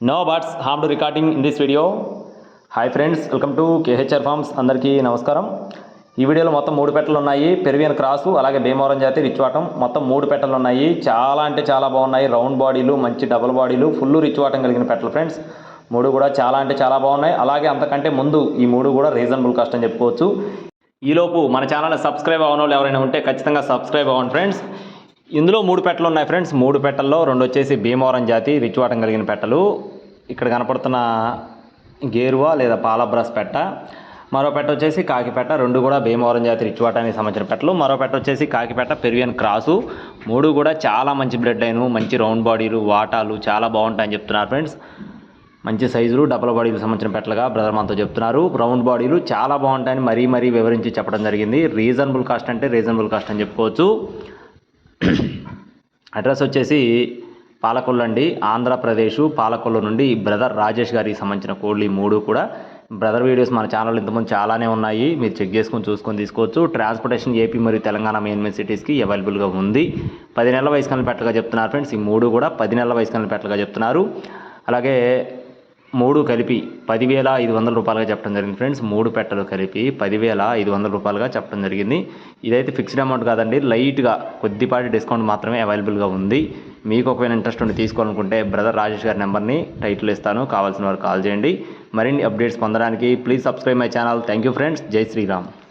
No buts um to recording in this video hi friends welcome to KHR farms అందరికీ నమస్కారం ఈ వీడియోలో మొత్తం మూడు పెట్టలు ఉన్నాయి. పెరివియన్ క్రాసు అలాగే భీమవరం జాతి రిచ్వాటం మొత్తం మూడు పెట్టలు ఉన్నాయి. చాలా అంటే చాలా బాగున్నాయి. రౌండ్ బాడీలు మంచి డబుల్ బాడీలు ఫుల్ రిచ్వాటం కలిగిన పెట్టలు ఫ్రెండ్స్ మూడు కూడా చాలా అంటే చాలా బాగున్నాయి. అలాగే అంతకంటే ముందు ఈ మూడు కూడా రీజనబుల్ కాస్ట్ అని చెప్పుకోవచ్చు. ఈలోపు మన ఛానల్ సబ్స్క్రైబ్ అవ్వని వాళ్ళు ఎవరైనా ఉంటే ఖచ్చితంగా సబ్స్క్రైబ్ అవ్వండి ఫ్రెండ్స్ ఇందులో మూడు పెట్టలు ఉన్నాయి ఫ్రెండ్స్. మూడు పెట్టల్లో రెండు వచ్చేసి భీమవరం జాతి రిచ్వాటం కలిగిన పెట్టలు. ఇక్కడ కనపడుతున్న గేరువా లేదా పాలబ్రాస్ పెట్ట. మరో పెట్ట వచ్చేసి కాకిపెట్ట రెండు కూడా భీమవరం జాతి రిచ్వాటానికి సంబంధించిన పెట్టలు. మరో పెట్ట వచ్చేసి కాకిపెట్ట పెరివియన్ క్రాసు. మూడు కూడా చాలా మంచి బ్లడ్ లైను మంచి రౌండ్ బాడీలు వాటాలు చాలా బాగుంటాయని చెప్తున్నారు ఫ్రెండ్స్. మంచి సైజులు డబల్ బాడీలు సంబంధించిన పెట్టలుగా బ్రదర్ మనతో చెప్తున్నారు. రౌండ్ బాడీలు చాలా బాగుంటాయని మరీ మరీ వివరించి చెప్పడం జరిగింది. రీజనబుల్ కాస్ట్ అంటే రీజనబుల్ కాస్ట్ అని చెప్పుకోవచ్చు. అడ్రస్ వచ్చేసి పాలకొల్లు అండి. ఆంధ్రప్రదేశ్ పాలకొల్లు నుండి బ్రదర్ రాజేష్ గారికి సంబంధించిన కోళ్ళు ఈ మూడు కూడా. బ్రదర్ వీడియోస్ మన ఛానల్ ఇంతకుముందు చాలానే ఉన్నాయి. మీరు చెక్ చేసుకొని చూసుకొని తీసుకోవచ్చు. ట్రాన్స్పోర్టేషన్ ఏపీ మరియు తెలంగాణ మెయిన్ మెయిన్ సిటీస్కి అవైలబుల్గా ఉంది. పది నెలల వయసు కలిగిన పెట్టలుగా చెప్తున్నారు ఫ్రెండ్స్. ఈ మూడు కూడా పది నెలల వయసు కలిగిన పెట్టలుగా చెప్తున్నారు. అలాగే మూడు కలిపి పదివేల ఐదు వందల రూపాయలుగా చెప్పడం జరిగింది ఫ్రెండ్స్. మూడు పెట్టలు కలిపి పదివేల ఐదు వందల రూపాయలుగా చెప్పడం జరిగింది. ఇదైతే ఫిక్స్డ్ అమౌంట్ కాదండి. లైట్గా కొద్దిపాటి డిస్కౌంట్ మాత్రమే అవైలబుల్గా ఉంది. మీకు ఒకవేళ ఇంట్రెస్ట్ ఉండి తీసుకోవాలనుకుంటే బ్రదర్ రాజేష్ గారి నెంబర్ని టైటిల్ ఇస్తాను. కావాల్సిన వారు కాల్ చేయండి. మరిన్ని అప్డేట్స్ పొందడానికి please subscribe my channel. Thank you friends. Jai Shriram.